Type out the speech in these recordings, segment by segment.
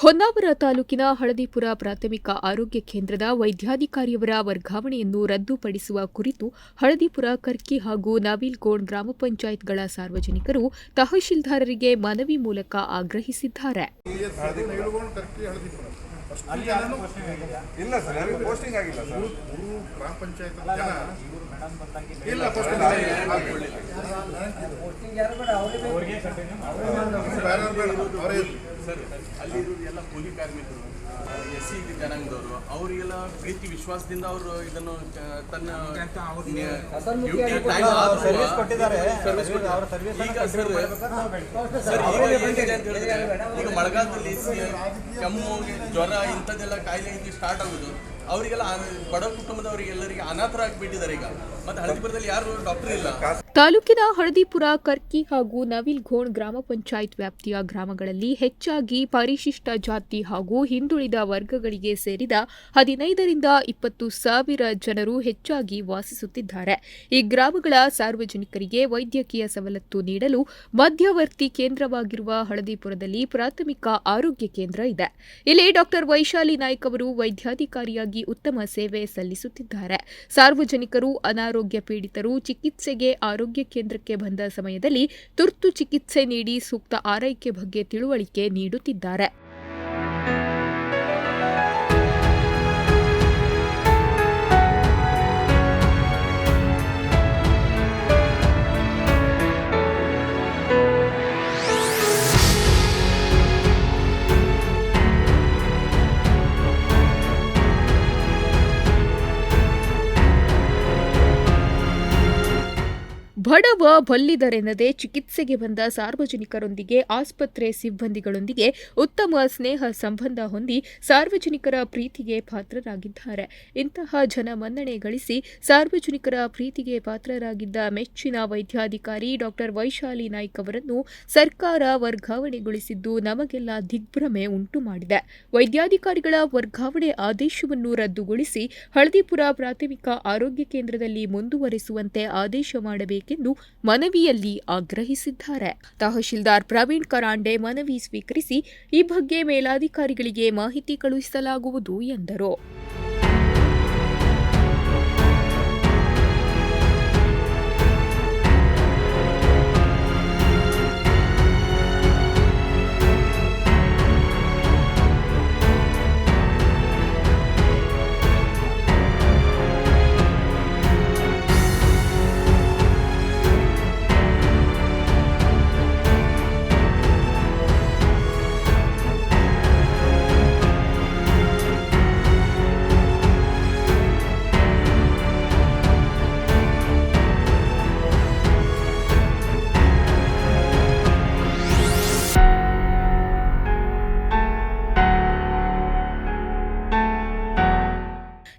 ಹೊನ್ನಾವರ ತಾಲೂಕಿನ ಹಳದಿಪುರ ಪ್ರಾಥಮಿಕ ಆರೋಗ್ಯ ಕೇಂದ್ರದ ವೈದ್ಯಾಧಿಕಾರಿಯವರ ವರ್ಗಾವಣೆಯನ್ನು ರದ್ದುಪಡಿಸುವ ಕುರಿತು ಹಳದಿಪುರ ಕರ್ಕಿ ಹಾಗೂ ನವಿಲ್ಗೋಣ್ ಗ್ರಾಮ ಪಂಚಾಯತ್ಗಳ ಸಾರ್ವಜನಿಕರು ತಹಶೀಲ್ದಾರರಿಗೆ ಮನವಿ ಮೂಲಕ ಆಗ್ರಹಿಸಿದ್ದಾರೆ. ಇಲ್ಲ ಸರ್ ಅಲ್ಲಿರೋರು ಎಲ್ಲ ಕೂಲಿ ಕಾರ್ಮಿಕರು ಎಸ್ ಸಿ ಜನಾಂಗದವರು ಅವರಿಗೆಲ್ಲ ಪ್ರೀತಿ ವಿಶ್ವಾಸದಿಂದ ಅವರು ಇದನ್ನು ತನ್ನ ಈಗ ಮಳೆಗಾಲದಲ್ಲಿ ಕೆಮ್ಮು ಜ್ವರ ಇಂಥದ್ದೆಲ್ಲ ಕಾಯಿಲೆ ಇದು ಸ್ಟಾರ್ಟ್ ಆಗೋದು. ಅವರಿಗೆಲ್ಲ ಬಡ ಕುಟುಂಬದವರಿಗೆಲ್ಲರಿಗೆ ಅನಾಥರಾಗಿಬಿಟ್ಟಿದ್ದಾರೆ ಈಗ. ಮತ್ತೆ ಹಳದಿಪುರದಲ್ಲಿ ಯಾರು ಡಾಕ್ಟರ್ ಇಲ್ಲ. ತಾಲೂಕಿನ ಹಳದಿಪುರ, ಕರ್ಕಿ ಹಾಗೂ ನವಿಲ್ಘೋಣ್ ಗ್ರಾಮ ಪಂಚಾಯತ್ ವ್ಯಾಪ್ತಿಯ ಗ್ರಾಮಗಳಲ್ಲಿ ಹೆಚ್ಚಾಗಿ ಪರಿಶಿಷ್ಟ ಜಾತಿ ಹಾಗೂ ಹಿಂದುಳಿದ ವರ್ಗಗಳಿಗೆ ಸೇರಿದ ಹದಿನೈದರಿಂದ ಇಪ್ಪತ್ತು ಸಾವಿರ ಜನರು ಹೆಚ್ಚಾಗಿ ವಾಸಿಸುತ್ತಿದ್ದಾರೆ. ಈ ಗ್ರಾಮಗಳ ಸಾರ್ವಜನಿಕರಿಗೆ ವೈದ್ಯಕೀಯ ಸವಲತ್ತು ನೀಡಲು ಮಧ್ಯವರ್ತಿ ಕೇಂದ್ರವಾಗಿರುವ ಹಳದಿಪುರದಲ್ಲಿ ಪ್ರಾಥಮಿಕ ಆರೋಗ್ಯ ಕೇಂದ್ರ ಇದೆ. ಇಲ್ಲಿ ಡಾಕ್ಟರ್ ವೈಶಾಲಿ ನಾಯ್ಕ್ ಅವರು ವೈದ್ಯಾಧಿಕಾರಿಯಾಗಿ ಉತ್ತಮ ಸೇವೆ ಸಲ್ಲಿಸುತ್ತಿದ್ದಾರೆ. ಸಾರ್ವಜನಿಕರು, ಅನಾರೋಗ್ಯ ಪೀಡಿತರು ಚಿಕಿತ್ಸೆಗೆ ಆರೋಗ್ಯ ಕೇಂದ್ರಕ್ಕೆ ಬಂದ ಸಮಯದಲ್ಲಿ ತುರ್ತು ಚಿಕಿತ್ಸೆ ನೀಡಿ ಸೂಕ್ತ ಆರೈಕೆ ಬಗ್ಗೆ ತಿಳುವಳಿಕೆ ನೀಡುತ್ತಿದ್ದಾರೆ. ಬಡವ ಬಲ್ಲಿದರೆನ್ನದೆ ಚಿಕಿತ್ಸೆಗೆ ಬಂದ ಸಾರ್ವಜನಿಕರೊಂದಿಗೆ ಆಸ್ಪತ್ರೆ ಸಿಬ್ಬಂದಿಗಳೊಂದಿಗೆ ಉತ್ತಮ ಸ್ನೇಹ ಸಂಬಂಧ ಹೊಂದಿ ಸಾರ್ವಜನಿಕರ ಪ್ರೀತಿಗೆ ಪಾತ್ರರಾಗಿದ್ದಾರೆ. ಇಂತಹ ಜನ ಮನ್ನಣೆ ಗಳಿಸಿ ಸಾರ್ವಜನಿಕರ ಪ್ರೀತಿಗೆ ಪಾತ್ರರಾಗಿದ್ದ ಮೆಚ್ಚಿನ ವೈದ್ಯಾಧಿಕಾರಿ ಡಾಕ್ಟರ್ ವೈಶಾಲಿ ನಾಯ್ಕ ಅವರನ್ನು ಸರ್ಕಾರ ವರ್ಗಾವಣೆಗೊಳಿಸಿದ್ದು ನಮಗೆಲ್ಲ ದಿಗ್ಭ್ರಮೆ ಉಂಟು ಮಾಡಿದೆ. ವೈದ್ಯಾಧಿಕಾರಿಗಳ ವರ್ಗಾವಣೆ ಆದೇಶವನ್ನು ರದ್ದುಗೊಳಿಸಿ ಹಳದಿಪುರ ಪ್ರಾಥಮಿಕ ಆರೋಗ್ಯ ಕೇಂದ್ರದಲ್ಲಿ ಮುಂದುವರೆಸುವಂತೆ ಆದೇಶ ಮಾಡಬೇಕೆಂದು ಮನವಿಯಲ್ಲಿ ಆಗ್ರಹಿಸಿದ್ದಾರೆ. ತಹಶೀಲ್ದಾರ್ ಪ್ರವೀಣ್ ಕರಾಂಡೆ ಮನವಿ ಸ್ವೀಕರಿಸಿ ಈ ಬಗ್ಗೆ ಮೇಲಾಧಿಕಾರಿಗಳಿಗೆ ಮಾಹಿತಿ ಕಳುಹಿಸಲಾಗುವುದು ಎಂದರು.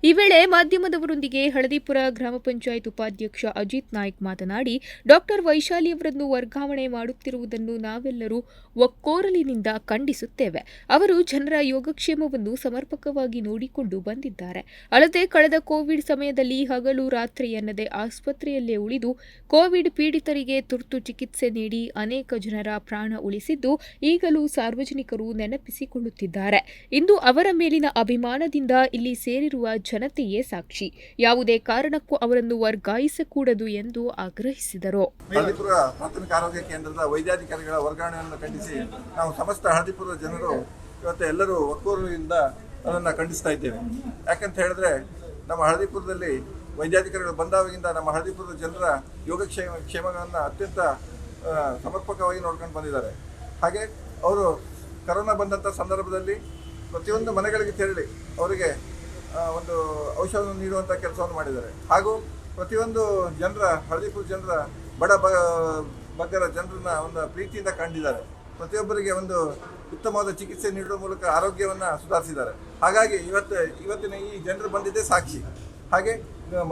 ಈ ವೇಳೆ ಮಾಧ್ಯಮದವರೊಂದಿಗೆ ಹಳದಿಪುರ ಗ್ರಾಮ ಪಂಚಾಯತ್ ಉಪಾಧ್ಯಕ್ಷ ಅಜಿತ್ ನಾಯ್ಕ್ ಮಾತನಾಡಿ, ಡಾಕ್ಟರ್ ವೈಶಾಲಿ ಅವರನ್ನು ವರ್ಗಾವಣೆ ಮಾಡುತ್ತಿರುವುದನ್ನು ನಾವೆಲ್ಲರೂ ಒಕ್ಕೋರಲಿನಿಂದ ಖಂಡಿಸುತ್ತೇವೆ. ಅವರು ಜನರ ಯೋಗಕ್ಷೇಮವನ್ನು ಸಮರ್ಪಕವಾಗಿ ನೋಡಿಕೊಂಡು ಬಂದಿದ್ದಾರೆ. ಅಲ್ಲದೆ ಕಳೆದ ಕೋವಿಡ್ ಸಮಯದಲ್ಲಿ ಹಗಲು ರಾತ್ರಿ ಎನ್ನದೆ ಆಸ್ಪತ್ರೆಯಲ್ಲೇ ಉಳಿದು, ಕೋವಿಡ್ ಪೀಡಿತರಿಗೆ ತುರ್ತು ಚಿಕಿತ್ಸೆ ನೀಡಿ ಅನೇಕ ಜನರ ಪ್ರಾಣ ಉಳಿಸಿದ್ದು, ಈಗಲೂ ಸಾರ್ವಜನಿಕರು ನೆನಪಿಸಿಕೊಳ್ಳುತ್ತಿದ್ದಾರೆ. ಇಂದು ಅವರ ಮೇಲಿನ ಅಭಿಮಾನದಿಂದ ಇಲ್ಲಿ ಸೇರಿರುವ ಜನತೆಯೇ ಸಾಕ್ಷಿ. ಯಾವುದೇ ಕಾರಣಕ್ಕೂ ಅವರನ್ನು ವರ್ಗಾಯಿಸಕೂಡದು ಎಂದು ಆಗ್ರಹಿಸಿದರು. ಹಳದಿಪುರ ಪ್ರಾಥಮಿಕ ಆರೋಗ್ಯ ಕೇಂದ್ರದ ವೈದ್ಯಾಧಿಕಾರಿಗಳ ವರ್ಗಾವಣೆಯನ್ನು ಖಂಡಿಸಿ ನಾವು ಸಮಸ್ತ ಹಳದಿಪುರದ ಜನರು ಇವತ್ತು ಎಲ್ಲರೂ ಒಕ್ಕೂರಿನಿಂದ ಅದನ್ನು ಖಂಡಿಸ್ತಾ ಇದ್ದೇವೆ. ಯಾಕಂತ ಹೇಳಿದ್ರೆ ನಮ್ಮ ಹಳದಿಪುರದಲ್ಲಿ ವೈದ್ಯಾಧಿಕಾರಿಗಳು ಬಂದಾಗಿಂದ ನಮ್ಮ ಹಳದಿಪುರದ ಜನರ ಯೋಗಕ್ಷೇಮ, ಕ್ಷೇಮಗಳನ್ನು ಅತ್ಯಂತ ಸಮರ್ಪಕವಾಗಿ ನೋಡ್ಕೊಂಡು ಬಂದಿದ್ದಾರೆ. ಹಾಗೆ ಅವರು ಕರೋನಾ ಬಂದಂಥ ಸಂದರ್ಭದಲ್ಲಿ ಪ್ರತಿಯೊಂದು ಮನೆಗಳಿಗೆ ತೆರಳಿ ಅವರಿಗೆ ಒಂದು ಔಷಧವನ್ನು ನೀಡುವಂಥ ಕೆಲಸವನ್ನು ಮಾಡಿದ್ದಾರೆ. ಹಾಗೂ ಪ್ರತಿಯೊಂದು ಜನರ ಹಳದಿಪುರ ಜನರ, ಬಡ ಬ, ಬಗ್ಗರ ಜನರನ್ನ ಒಂದು ಪ್ರೀತಿಯಿಂದ ಕಂಡಿದ್ದಾರೆ. ಪ್ರತಿಯೊಬ್ಬರಿಗೆ ಒಂದು ಉತ್ತಮವಾದ ಚಿಕಿತ್ಸೆ ನೀಡುವ ಮೂಲಕ ಆರೋಗ್ಯವನ್ನು ಸುಧಾರಿಸಿದ್ದಾರೆ. ಹಾಗಾಗಿ ಇವತ್ತು, ಇವತ್ತಿನ ಈ ಜನರು ಬಂದಿದ್ದೇ ಸಾಕ್ಷಿ. ಹಾಗೆ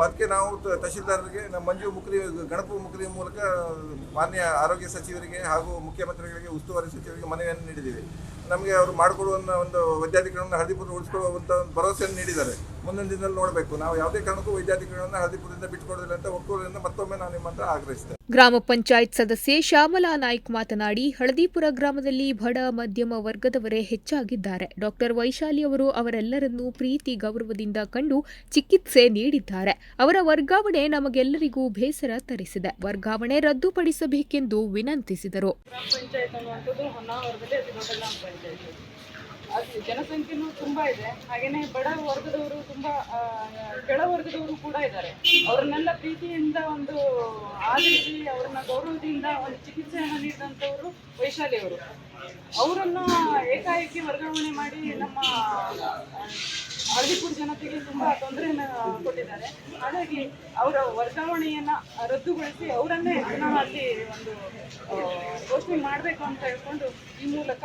ಅದಕ್ಕೆ ನಾವು ತಹಶೀಲ್ದಾರರಿಗೆ ನಮ್ಮ ಮಂಜು ಮುಕ್ರಿ, ಗಣಪು ಮುಕ್ರಿ ಮೂಲಕ ಮಾನ್ಯ ಆರೋಗ್ಯ ಸಚಿವರಿಗೆ ಹಾಗೂ ಮುಖ್ಯಮಂತ್ರಿಗಳಿಗೆ, ಉಸ್ತುವಾರಿ ಸಚಿವರಿಗೆ ಮನವಿಯನ್ನು ನೀಡಿದ್ದೀವಿ. ನಮಗೆ ಅವರು ಮಾಡಿಕೊಡುವ ಒಂದು ವೈದ್ಯಾಧಿಕರಣ ಹಳದಿಪುರ ಉಳಿಸ್ಕೊಳ್ಳುವಂಥ ಒಂದು ಭರವಸೆಯನ್ನು ನೀಡಿದ್ದಾರೆ. ಮುಂದಿನ ದಿನದಲ್ಲಿ ನೋಡಬೇಕು. ನಾವು ಯಾವುದೇ ಕಾರಣಕ್ಕೂ ವೈದ್ಯಾಧಿಕಾರಿಗಳನ್ನ ಹಳದಿಪುರದಿಂದ ಬಿಟ್ಕೊಡೋದಿಲ್ಲ ಅಂತ ಒಕ್ಕೂರಿಂದ ಮತ್ತೊಮ್ಮೆ ನಾನು ನಿಮ್ಮ ಹತ್ರ ಆಗ್ರಹಿಸ್ತೇನೆ ಗ್ರಾಮ ಪಂಚಾಯತ್ ಸದಸ್ಯೆ ಶ್ಯಾಮಲಾ ನಾಯ್ಕ್ ಮಾತನಾಡಿ ಹಳದಿಪುರ ಗ್ರಾಮದಲ್ಲಿ ಬಡ ಮಧ್ಯಮ ವರ್ಗದವರೇ ಹೆಚ್ಚಾಗಿದ್ದಾರೆ. ಡಾಕ್ಟರ್ ವೈಶಾಲಿ ಅವರು ಅವರೆಲ್ಲರನ್ನೂ ಪ್ರೀತಿ ಗೌರವದಿಂದ ಕಂಡು ಚಿಕಿತ್ಸೆ ನೀಡಿದ್ದಾರೆ. ಅವರ ವರ್ಗಾವಣೆ ನಮಗೆಲ್ಲರಿಗೂ ಬೇಸರ ತರಿಸಿದೆ. ವರ್ಗಾವಣೆ ರದ್ದುಪಡಿಸಬೇಕೆಂದು ವಿನಂತಿಸಿದರು. ಅದು ಜನಸಂಖ್ಯೆನೂ ತುಂಬಾ ಇದೆ. ಹಾಗೇನೆ ಬಡ ವರ್ಗದವರು ತುಂಬಾ ಕೆಳವರ್ಗದವರು ಕೆಳ ವರ್ಗದವರು ಕೂಡ ಇದ್ದಾರೆ. ಅವ್ರನ್ನೆಲ್ಲ ಪ್ರೀತಿಯಿಂದ ಒಂದು ಆದರಿಸಿ ಅವ್ರನ್ನ ಗೌರವದಿಂದ ಒಂದು ಚಿಕಿತ್ಸೆಯನ್ನು ನೀಡಿದಂಥವರು ವೈಶಾಲಿಯವರು. ಅವರನ್ನು ಏಕಾಏಕಿ ವರ್ಗಾವಣೆ ಮಾಡಿ ನಮ್ಮ ಹಳದಿಪುರ ಜನತೆಗೆ ತುಂಬಾ ತೊಂದರೆಯನ್ನ ಕೊಟ್ಟಿದ್ದಾರೆ. ಹಾಗಾಗಿ ಅವರ ವರ್ಗಾವಣೆಯನ್ನ ರದ್ದುಗೊಳಿಸಿ ಅವರನ್ನೇ ಪುನಃ ಅಲ್ಲಿ ಒಂದು ಘೋಷಣೆ ಮಾಡಬೇಕು ಅಂತ ಹೇಳ್ಕೊಂಡು ಈ ಮೂಲಕ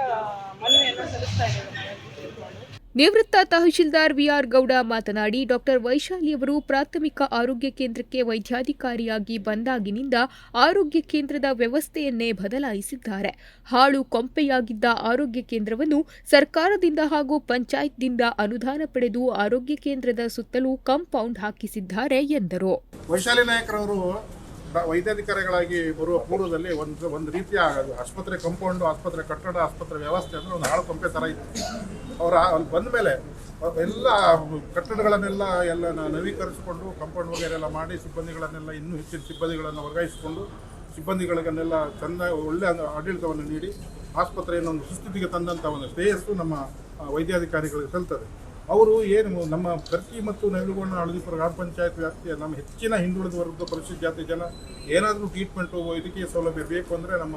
ಮನವಿಯನ್ನು ಸಲ್ಲಿಸ್ತಾ ಇದ್ದಾರೆ. ನಿವೃತ್ತ ತಹಶೀಲ್ದಾರ್ ವಿಆರ್ ಗೌಡ ಮಾತನಾಡಿ, ಡಾಕ್ಟರ್ ವೈಶಾಲಿ ಅವರು ಪ್ರಾಥಮಿಕ ಆರೋಗ್ಯ ಕೇಂದ್ರಕ್ಕೆ ವೈದ್ಯಾಧಿಕಾರಿಯಾಗಿ ಬಂದಾಗಿನಿಂದ ಆರೋಗ್ಯ ಕೇಂದ್ರದ ವ್ಯವಸ್ಥೆಯನ್ನೇ ಬದಲಾಯಿಸಿದ್ದಾರೆ. ಹಾಳು ಕೊಂಪೆಯಾಗಿದ್ದ ಆರೋಗ್ಯ ಕೇಂದ್ರವನ್ನು ಸರ್ಕಾರದಿಂದ ಹಾಗೂ ಪಂಚಾಯತ್ದಿಂದ ಅನುದಾನ ಪಡೆದು ಆರೋಗ್ಯ ಕೇಂದ್ರದ ಸುತ್ತಲೂ ಕಾಂಪೌಂಡ್ ಹಾಕಿಸಿದ್ದಾರೆ ಎಂದರು. ವೈದ್ಯಾಧಿಕಾರಿಗಳಾಗಿ ಬರುವ ಪೂರ್ವದಲ್ಲಿ ಒಂದು ಒಂದು ರೀತಿಯ ಆಸ್ಪತ್ರೆ ಕಂಪೌಂಡು, ಆಸ್ಪತ್ರೆ ಕಟ್ಟಡ, ಆಸ್ಪತ್ರೆ ವ್ಯವಸ್ಥೆ ಅಂದರೆ ಒಂದು ಹಾಳು ಕಂಪೆ ಥರ ಇತ್ತು. ಅವರ ಅಲ್ಲಿ ಬಂದ ಮೇಲೆ ಎಲ್ಲ ಕಟ್ಟಡಗಳನ್ನೆಲ್ಲ ಎಲ್ಲ ನವೀಕರಿಸಿಕೊಂಡು ಕಂಪೌಂಡ್ ವಗೇರೆ ಎಲ್ಲ ಮಾಡಿ ಸಿಬ್ಬಂದಿಗಳನ್ನೆಲ್ಲ ಇನ್ನೂ ಹೆಚ್ಚಿನ ಸಿಬ್ಬಂದಿಗಳನ್ನು ವರ್ಗಾಯಿಸಿಕೊಂಡು ಸಿಬ್ಬಂದಿಗಳಿಗನ್ನೆಲ್ಲ ಚೆಂದ ಒಳ್ಳೆಯ ಆಡಳಿತವನ್ನು ನೀಡಿ ಆಸ್ಪತ್ರೆಯನ್ನು ಒಂದು ಸುಸ್ಥಿತಿಗೆ ತಂದಂಥ ಒಂದು ಶ್ರೇಯಸ್ಸು ನಮ್ಮ ವೈದ್ಯಾಧಿಕಾರಿಗಳಿಗೆ ಸಲ್ತದೆ. ಅವರು ಏನು ನಮ್ಮ ಪ್ರತಿ ಮತ್ತು ನೆಲುಗೊಂಡ ಹಳದಿಪುರ ಗ್ರಾಮ ಪಂಚಾಯತ್ ವ್ಯಾಪ್ತಿಯ ನಮ್ಮ ಹೆಚ್ಚಿನ ಹಿಂದುಳಿದ ವರ್ಗದ ಪರಿಶಿಷ್ಟ ಜಾತಿ ಜನ ಏನಾದರೂ ಟ್ರೀಟ್ಮೆಂಟು ವೈದ್ಯಕೀಯ ಸೌಲಭ್ಯ ಬೇಕು ಅಂದರೆ ನಮ್ಮ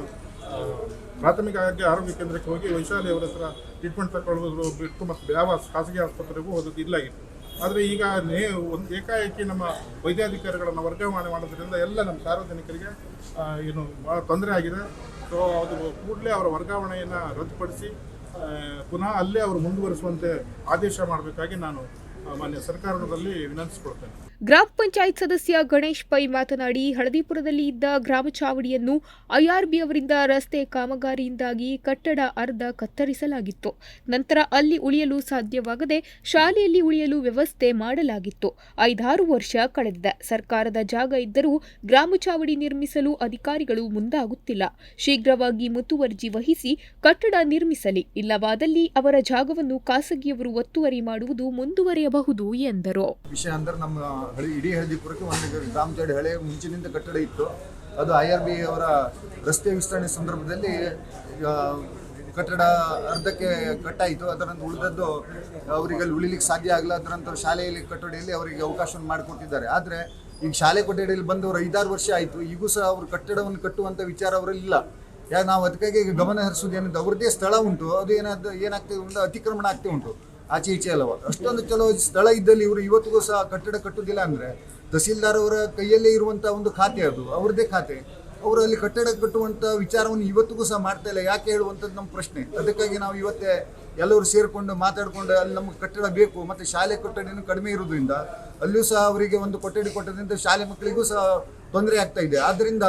ಪ್ರಾಥಮಿಕ ಆರೋಗ್ಯ ಆರೋಗ್ಯ ಕೇಂದ್ರಕ್ಕೆ ಹೋಗಿ ವೈಶಾಲಿ ಅವರ ಹತ್ರ ಟ್ರೀಟ್ಮೆಂಟ್ ತಗೊಳ್ಳೋದು ಬಿಟ್ಟು ಮತ್ತು ಯಾವ ಖಾಸಗಿ ಆಸ್ಪತ್ರೆಗೂ ಹೋಗೋದು ಇಲ್ಲಾಗಿತ್ತು ಆದರೆ ಈಗ ನೇ, ಒಂದು ಏಕಾಏಕಿ ನಮ್ಮ ವೈದ್ಯಾಧಿಕಾರಿಗಳನ್ನು ವರ್ಗಾವಣೆ ಮಾಡೋದ್ರಿಂದ ಎಲ್ಲ ನಮ್ಮ ಸಾರ್ವಜನಿಕರಿಗೆ ಏನು ಭಾಳ ತೊಂದರೆ ಆಗಿದೆ. ಸೊ ಅದು ಕೂಡಲೇ ಅವರ ವರ್ಗಾವಣೆಯನ್ನು ರದ್ದುಪಡಿಸಿ ಪುನಃ ಅಲ್ಲೇ ಅವರು ಮುಂದುವರಿಸುವಂತೆ ಆದೇಶ ಮಾಡಬೇಕಾಗಿ ನಾನು ಮಾನ್ಯ ಸರ್ಕಾರದಲ್ಲಿ ವಿನಂತಿಸಿಕೊಳ್ತೇನೆ. ಗ್ರಾಮ ಪಂಚಾಯತ್ ಸದಸ್ಯ ಗಣೇಶ್ ಪೈ ಮಾತನಾಡಿ, ಹಳದಿಪುರದಲ್ಲಿ ಇದ್ದ ಗ್ರಾಮ ಚಾವಡಿಯನ್ನು ಐಆರ್ಬಿ ಅವರಿಂದ ರಸ್ತೆ ಕಾಮಗಾರಿಯಿಂದಾಗಿ ಕಟ್ಟಡ ಅರ್ಧ ಕತ್ತರಿಸಲಾಗಿತ್ತು. ನಂತರ ಅಲ್ಲಿ ಉಳಿಯಲು ಸಾಧ್ಯವಾಗದೆ ಶಾಲೆಯಲ್ಲಿ ಉಳಿಯಲು ವ್ಯವಸ್ಥೆ ಮಾಡಲಾಗಿತ್ತು. ಐದಾರು ವರ್ಷ ಕಳೆದಿದೆ. ಸರ್ಕಾರದ ಜಾಗ ಇದ್ದರೂ ಗ್ರಾಮ ಚಾವಡಿ ನಿರ್ಮಿಸಲು ಅಧಿಕಾರಿಗಳು ಮುಂದಾಗುತ್ತಿಲ್ಲ. ಶೀಘ್ರವಾಗಿ ಮುತುವರ್ಜಿ ವಹಿಸಿ ಕಟ್ಟಡ ನಿರ್ಮಿಸಲಿ, ಇಲ್ಲವಾದಲ್ಲಿ ಅವರ ಜಾಗವನ್ನು ಖಾಸಗಿಯವರು ಒತ್ತುವರಿ ಮಾಡುವುದು ಮುಂದುವರಿಯಬಹುದು ಎಂದರು. ವಿಷಯ ಅಂದ್ರೆ ನಮ್ಮ ಹಳಿ ಇಡೀ ಹಳದಿಪುರಕ್ಕೆ ಒಂದು ಗ್ರಾಮ ಜೋಡಿ ಹಳೆ ಮುಂಚಿನಿಂದ ಕಟ್ಟಡ ಇತ್ತು. ಅದು ಐ ಆರ್ ಬಿ ಅವರ ರಸ್ತೆ ವಿಸ್ತರಣೆ ಸಂದರ್ಭದಲ್ಲಿ ಕಟ್ಟಡ ಅರ್ಧಕ್ಕೆ ಕಟ್ಟಾಯಿತು. ಅದರಂತ ಉಳಿದದ್ದು ಅವರಿಗೆ ಅಲ್ಲಿ ಉಳಿಲಿಕ್ಕೆ ಸಾಧ್ಯ ಆಗಲ್ಲ. ಅದರಂತ ಶಾಲೆಯಲ್ಲಿ ಕಟ್ಟಡಿಯಲ್ಲಿ ಅವರಿಗೆ ಅವಕಾಶವನ್ನು ಮಾಡಿಕೊಟ್ಟಿದ್ದಾರೆ. ಆದರೆ ಈಗ ಶಾಲೆ ಕೊಠಡಿಯಲ್ಲಿ ಬಂದವರು ಐದಾರು ವರ್ಷ ಆಯಿತು. ಈಗೂ ಸಹ ಅವರು ಕಟ್ಟಡವನ್ನು ಕಟ್ಟುವಂಥ ವಿಚಾರ ಅವರಲ್ಲಿ ಇಲ್ಲ. ಯಾಕೆ ನಾವು ಅದಕ್ಕಾಗಿ ಗಮನ ಹರಿಸೋದು ಏನಂತ ಅವ್ರದ್ದೇ ಸ್ಥಳ ಉಂಟು. ಅದು ಏನಾದ ಏನಾಗ್ತದೆ ಅತಿಕ್ರಮಣ ಆಗ್ತಾ ಉಂಟು. ಆಚೆ ಈಚೆ ಅಲ್ಲವ ಅಷ್ಟೊಂದು ಚಲೋ ಸ್ಥಳ ಇದ್ದಲ್ಲಿ ಇವರು ಇವತ್ತಿಗೂ ಸಹ ಕಟ್ಟಡ ಕಟ್ಟುವುದಿಲ್ಲ ಅಂದರೆ ತಹಸೀಲ್ದಾರ್ ಅವರ ಕೈಯಲ್ಲೇ ಇರುವಂಥ ಒಂದು ಖಾತೆ ಅದು, ಅವ್ರದ್ದೇ ಖಾತೆ. ಅವರು ಅಲ್ಲಿ ಕಟ್ಟಡ ಕಟ್ಟುವಂಥ ವಿಚಾರವನ್ನು ಇವತ್ತಿಗೂ ಸಹ ಮಾಡ್ತಾ ಇಲ್ಲ. ಯಾಕೆ ಹೇಳುವಂಥದ್ದು ನಮ್ಮ ಪ್ರಶ್ನೆ. ಅದಕ್ಕಾಗಿ ನಾವು ಇವತ್ತೇ ಎಲ್ಲರೂ ಸೇರಿಕೊಂಡು ಮಾತಾಡಿಕೊಂಡು ಅಲ್ಲಿ ನಮಗೆ ಕಟ್ಟಡ ಬೇಕು, ಮತ್ತು ಶಾಲೆ ಕೊಠಡಿನೂ ಕಡಿಮೆ ಇರೋದ್ರಿಂದ ಅಲ್ಲಿಯೂ ಸಹ ಅವರಿಗೆ ಒಂದು ಕೊಠಡಿ ಕೊಟ್ಟದ್ರಿಂದ ಶಾಲೆ ಮಕ್ಕಳಿಗೂ ಸಹ ತೊಂದರೆ ಆಗ್ತಾ ಇದೆ. ಆದ್ದರಿಂದ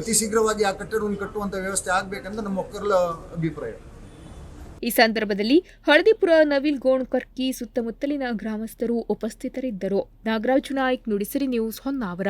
ಅತಿ ಶೀಘ್ರವಾಗಿ ಆ ಕಟ್ಟಡವನ್ನು ಕಟ್ಟುವಂಥ ವ್ಯವಸ್ಥೆ ಆಗಬೇಕಂತ ನಮ್ಮ ಒಕ್ಕರ್ಲ ಅಭಿಪ್ರಾಯ. ಈ ಸಂದರ್ಭದಲ್ಲಿ ಹಳದಿಪುರ ನವಿಲ್ ಗೋಣಕರ್ಕಿ ಸುತ್ತಮುತ್ತಲಿನ ಗ್ರಾಮಸ್ಥರು ಉಪಸ್ಥಿತರಿದ್ದರು. ನಾಗರಾಜು ನಾಯ್ಕ್ ನುಡಿಸಿರಿ ನ್ಯೂಸ್ ಹೊನ್ನಾವರ.